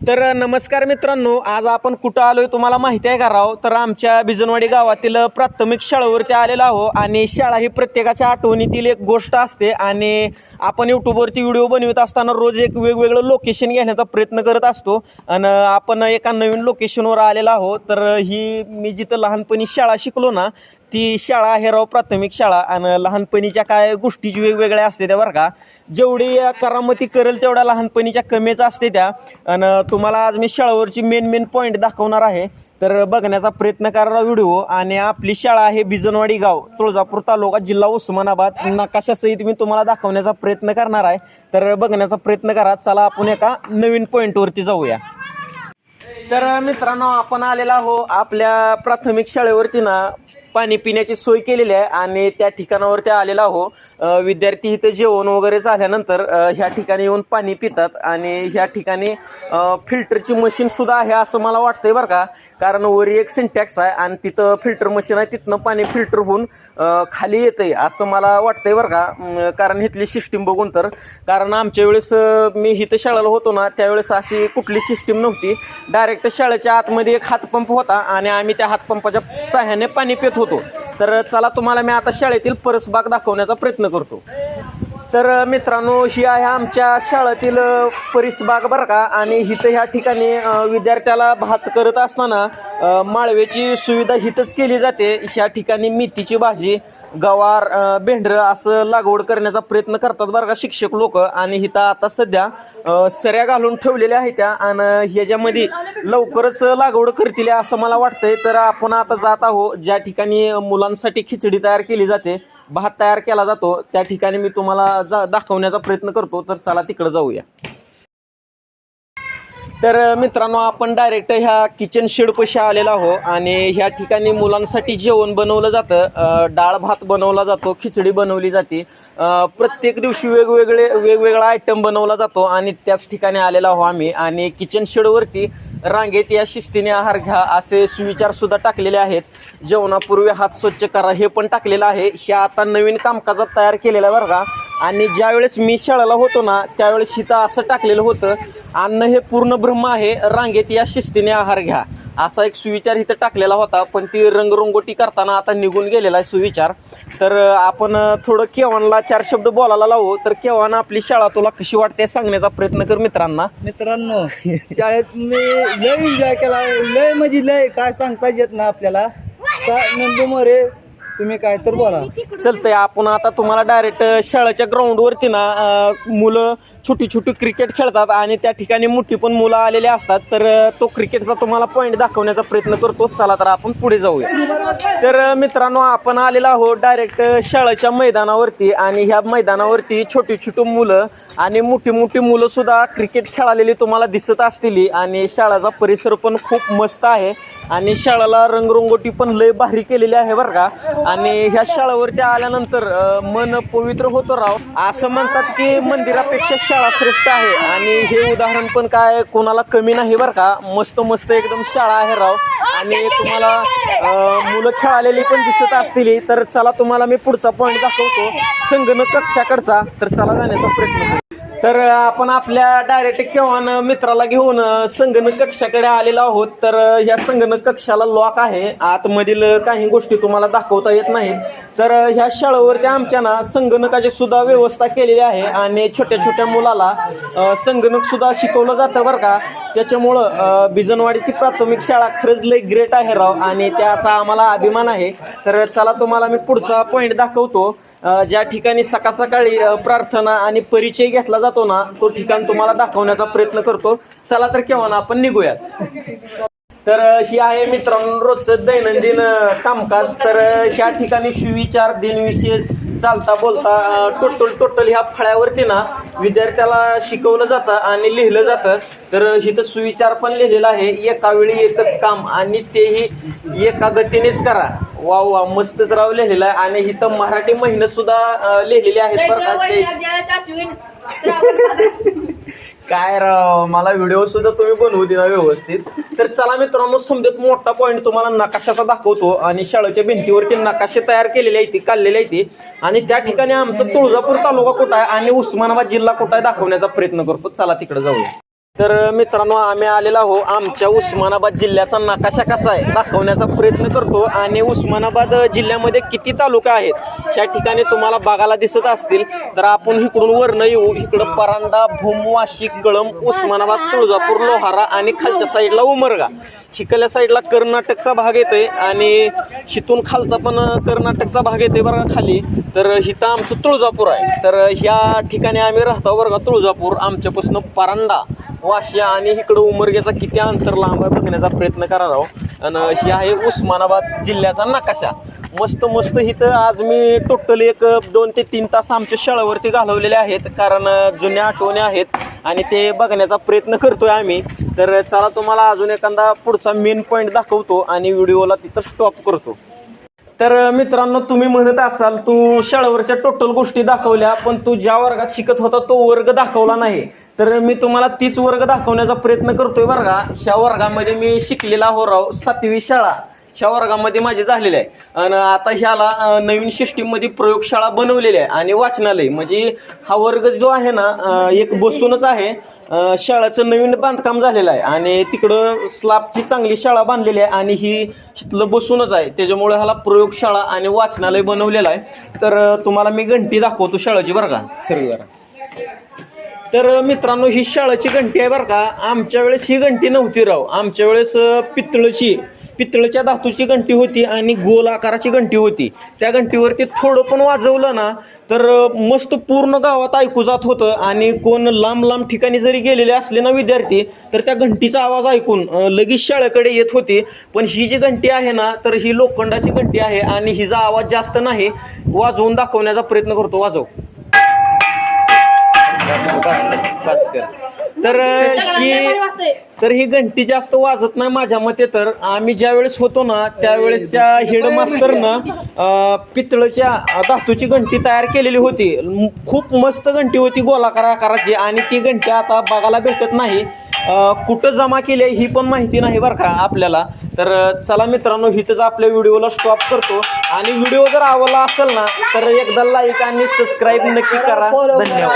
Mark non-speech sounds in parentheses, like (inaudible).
तर नमस्कार मित्रांनो आज आपण कुठं आलो आहे तुम्हाला माहिती आहे का राव? तर आमच्या बिजनवाडी गावातील प्राथमिक शाळेवरती आलेलो आहो आणि शाळा ही प्रत्येकाच्या आठवणीतील एक गोष्ट असते आणि आपण यूट्यूबवरती व्हिडिओ बनवत असताना रोज एक वेगवेगळं लोकेशन घेण्याचा प्रयत्न करत असतो. आणि आपण एका नवीन लोकेशनवर आलेलो आहो तर ही मी जिथं लहानपणी शाळा शिकलो ना ती शाळा आहे राव प्राथमिक शाळा. आणि लहानपणीच्या काय गोष्टी वेगवेगळ्या असते त्या बरं का. जेवढी करामती करेल तेवढ्या लहानपणीच्या कमीच असते त्या. आणि तुम्हाला आज मी शाळेवरची मेन मेन पॉईंट दाखवणार आहे. तर बघण्याचा प्रयत्न करा व्हिडिओ आणि आपली शाळा आहे बिजनवाडी गाव तुळजापूर तालुका जिल्हा उस्मानाबाद. नकाशासहित मी तुम्हाला दाखवण्याचा प्रयत्न करणार आहे. तर बघण्याचा प्रयत्न करा. चला आपण एका नवीन पॉईंटवरती जाऊया. तर मित्रांनो आपण आलेला आहो आपल्या प्राथमिक शाळेवरती ना. पाणी पिण्याची सोय केलेली आहे आणि त्या ठिकाणावर त्या आलेला आहो विद्यार्थी इथं जेवण वगैरे झाल्यानंतर ह्या ठिकाणी येऊन पाणी पितात आणि ह्या ठिकाणी फिल्टरची मशीन सुद्धा आहे असं मला वाटतंय बरं का. कारण वर एक सिंटॅक्स आहे आणि तिथं फिल्टर मशीन आहे तिथनं पाणी फिल्टर होऊन खाली खाली येतंय असं मला वाटतंय बरं का. कारण इथली सिस्टीम बघून तर. कारण आमच्या वेळेस मी इथं शाळेला होतो ना त्यावेळेस अशी कुठली सिस्टीम नव्हती. डायरेक्ट शाळेच्या आतमध्ये एक हातपंप होता आणि आम्ही त्या हातपंपाच्या सहाय्याने पाणी पित होतो. तर चला तुम्हाला मी आता शाळेतील परसबाग दाखवण्याचा प्रयत्न करतो. तर मित्रांनो ही आहे आमच्या शाळेतील परिसबाग बरं का. आणि इथं ह्या ठिकाणी विद्यार्थ्याला भात करत असताना माळव्याची सुविधा हिथंच केली जाते. ह्या ठिकाणी मेथीची भाजी गवार भेंडरं असं लागवड करण्याचा प्रयत्न करतात बरं का शिक्षक लोक. आणि हिथं आता सध्या सऱ्या घालून ठेवलेल्या आहेत त्या. आणि ह्याच्यामध्ये लवकरच लागवड करतील असं मला वाटतंय. तर आपण आता जात आहोत ज्या ठिकाणी मुलांसाठी खिचडी तयार केली जाते भात तयार केला जातो त्या ठिकाणी मी तुम्हाला जा दाखवण्याचा प्रयत्न करतो. तर चला तिकडं जाऊया. तर मित्रांनो आपण डायरेक्ट ह्या किचन शेडपाशी आलेलो आहो आणि ह्या ठिकाणी मुलांसाठी जेवण बनवलं जातं डाळ भात बनवला जातो खिचडी बनवली जाते. प्रत्येक दिवशी वेगवेगळे वेगवेगळा आयटम बनवला जातो आणि त्याच ठिकाणी आलेला आहो आम्ही. आणि किचन शेडवरती रांगेत या शिस्तीने आहार घ्या असे सुविचारसुद्धा टाकलेले आहेत. जेवणापूर्वी हात स्वच्छ करा हे पण टाकलेलं आहे. हे आता नवीन कामकाजात तयार केलेल्या वर्गा बरं का. आणि ज्यावेळेस मी शाळेला होतो ना त्यावेळेस शिता असं टाकलेलं होतं अन्न हे पूर्ण ब्रह्म आहे रांगेत या शिस्तीने आहार घ्या. असा एक सुविचार इथं टाकलेला होता पण ती रंगरंगोटी करताना आता निघून गेलेला आहे सुविचार. तर आपण थोडं केवानला चार शब्द बोलायला लावू. तर केवान आपली शाळा तुला कशी वाटते सांगण्याचा प्रयत्न कर मित्रांना. मित्रांनो शाळेत मी लय एन्जॉय केला लय म्हणजे लय काय सांगता येत ना आपल्याला. नंदू मोरे तुम्ही काय तर बोला. चलतंय आपण आता तुम्हाला डायरेक्ट शाळेच्या ग्राउंडवरती ना अं, मुलं छोटी छोटी क्रिकेट खेळतात आणि त्या ठिकाणी मोठी पण मुलं आलेली असतात. तर अं, तो क्रिकेटचा तुम्हाला पॉईंट दाखवण्याचा प्रयत्न करतो. चला तर आपण पुढे जाऊया. तर अं, मित्रांनो आपण आलेलो आहोत डायरेक्ट शाळेच्या मैदानावरती आणि ह्या मैदानावरती छोटी छोटी मुलं आणि मोठी मोठी मुलं सुद्धा क्रिकेट खेळालेली तुम्हाला दिसत असतील. आणि शाळेचा परिसर पण खूप मस्त आहे. आणि शाळेला रंगरंगोटी पण लय भारी केलेली आहे बरं का. आणि ह्या शाळेवरती आल्यानंतर मन पवित्र होतो राव. असं म्हणतात की मंदिरापेक्षा शाळा श्रेष्ठ आहे. आणि हे उदाहरण पण काय कोणाला कमी नाही बरं का. मस्त मस्त एकदम शाळा आहे राव. आणि तुम्हाला मुलं खेळालेली पण दिसत असतील. तर चला तुम्हाला मी पुढचा पॉईंट दाखवतो. संगणक कक्षाकडचा. तर चला जाण्याचा प्रयत्न तर आपण आपल्या डायरेक्ट केव्हा मित्राला घेऊन संगणक कक्षाकडे आलेलो आहोत. तर ह्या संगणक कक्षाला लॉक आहे. आतमधील काही गोष्टी तुम्हाला दाखवता येत नाहीत. तर ह्या शाळेवरती आमच्या ना संगणकाची सुद्धा व्यवस्था केलेली आहे. आणि छोट्या छोट्या मुलाला संगणक सुद्धा शिकवलं जातं बरं का. त्याच्यामुळं बिजनवाडीची प्राथमिक शाळा खरंच लय ग्रेट आहे राव. आणि त्याचा आम्हाला अभिमान आहे. तर चला तुम्हाला मी पुढचा पॉईंट दाखवतो. ज्या ठिकाणी सकाळ सकाळी प्रार्थना आणि परिचय घेतला जातो ना तो ठिकाण तुम्हाला दाखवण्याचा प्रयत्न करतो. चला तर केव्हा ना आपण निघूयात. तर ही आहे मित्रांनो रोजचं दैनंदिन कामकाज. तर ह्या ठिकाणी सुविचार दिनविशेष चालता बोलता टोटल टोटल ह्या फळ्यावरती ना विद्यार्थ्याला शिकवलं जातं आणि लिहिलं जातं. तर इथं सुविचार पण लिहिलेला आहे. एका वेळी एकच काम आणि तेही एका गतीनेच करा. वा वा मस्तच राव लिहिलेलं आहे. आणि इथं मराठी महिने सुद्धा लिहिलेले आहेत बरं का. ते (laughs) काय राव मला व्हिडिओ सुद्धा तुम्ही बनवू दिला व्यवस्थित. तर चला मित्रांनो समजत मोठा पॉईंट तुम्हाला नकाशाचा दाखवतो. आणि शाळेच्या भिंतीवरती नकाशे तयार केलेले आहेत काढलेले आहेत आणि त्या ठिकाणी आमचं तुळजापूर तालुका कुठं आहे आणि उस्मानाबाद जिल्हा कुठं आहे दाखवण्याचा प्रयत्न करतो. चला तिकडे जाऊया. तर मित्रांनो आम्ही आलेलो आहो आमच्या उस्मानाबाद जिल्ह्याचा नकाशा कसा आहे दाखवण्याचा प्रयत्न करतो. आणि उस्मानाबाद जिल्ह्यामध्ये किती तालुका आहेत त्या ठिकाणी तुम्हाला बघायला दिसत असतील. तर आपण इकडून वरनं येऊ. इकडं परांडा भूम वाशिक कळम उस्मानाबाद तुळजापूर लोहारा आणि खालच्या साईडला उमरगा. शिकल्या साईडला कर्नाटकचा भाग येतोय आणि हिथून खालचा पण कर्नाटकचा भाग येतोय बरं का खाली. तर हिथं आमचं तुळजापूर आहे. तर ह्या ठिकाणी आम्ही राहतो बरं का तुळजापूर आमच्यापासून परांडा. वाशिया आणि इकडं उमरग्याचा किती अंतर लांब आहे बघण्याचा प्रयत्न करा आहोत आणि ही आहे उस्मानाबाद जिल्ह्याचा नकाशा. मस्त मस्त इथं आज मी टोटल एक दोन ते तीन तास आमच्या शाळेवरती घालवलेले आहेत. कारण जुन्या आठवणी आहेत आणि ते बघण्याचा प्रयत्न करतोय आम्ही. तर चला तुम्हाला अजून एखादा पुढचा मेन पॉईंट दाखवतो आणि व्हिडिओला तिथं स्टॉप करतो. तर मित्रांनो तुम्ही म्हणत असाल तू शाळेवरच्या टोटल गोष्टी दाखवल्या पण तू ज्या वर्गात शिकत होता तो वर्ग दाखवला नाही. तर मी तुम्हाला तीच वर्ग दाखवण्याचा प्रयत्न करतोय बरं का. ह्या वर्गामध्ये मी शिकलेला हो राव सातवी शाळा. ह्या वर्गामध्ये माझे झालेले आहे. आणि आता ह्याला नवीन सिस्टीममध्ये प्रयोगशाळा बनवलेली आहे आणि वाचनालय. म्हणजे हा वर्ग जो आहे ना एक बसूनच आहे. शाळेचं नवीन बांधकाम झालेलं आहे. आणि तिकडं स्लाबची चांगली शाळा बांधलेली आहे आणि ही इथलं बसूनच आहे. त्याच्यामुळे ह्याला प्रयोगशाळा आणि वाचनालय बनवलेलं आहे. तर तुम्हाला मी घंटी दाखवतो शाळेची बरं का. सर्व तर मित्रांनो ही शाळेची घंटी आहे बरं का. आमच्या वेळेस ही घंटी नव्हती राव. आमच्या वेळेस पितळची पितळच्या धातूची घंटी होती आणि गोल आकाराची घंटी होती. त्या घंटीवरती थोडं पण वाजवलं ना तर मस्त पूर्ण गावात ऐकू जात होतं आणि कोण लांब लांब ठिकाणी जरी गेलेले असले ना विद्यार्थी तर त्या घंटीचा आवाज ऐकून लगेच शाळेकडे येत होती. पण ही जी घंटी आहे ना तर ही लोखंडाची घंटी आहे आणि हिचा आवाज जास्त नाही. वाजवून दाखवण्याचा प्रयत्न करतो. वाजव. भास्कर तर ही तर ही घंटी जास्त वाजत नाही माझ्या मते तर आम्ही ज्या वेळेस होतो ना त्यावेळेसच्या हेडमास्टरनं अं, पितळच्या धातूची घंटी तयार केलेली होती. खूप मस्त घंटी होती गोलाकार आकाराची आणि ती घंटी आता बघायला भेटत नाही. कुठं जमा केली आहे ही पण माहिती नाही बरं का आपल्याला. तर चला मित्रांनो हिथंच आपल्या व्हिडिओला स्टॉप करतो. आणि व्हिडिओ जर आवडला असेल ना तर एकदा लाईक आणि सबस्क्राईब नक्की करा. धन्यवाद.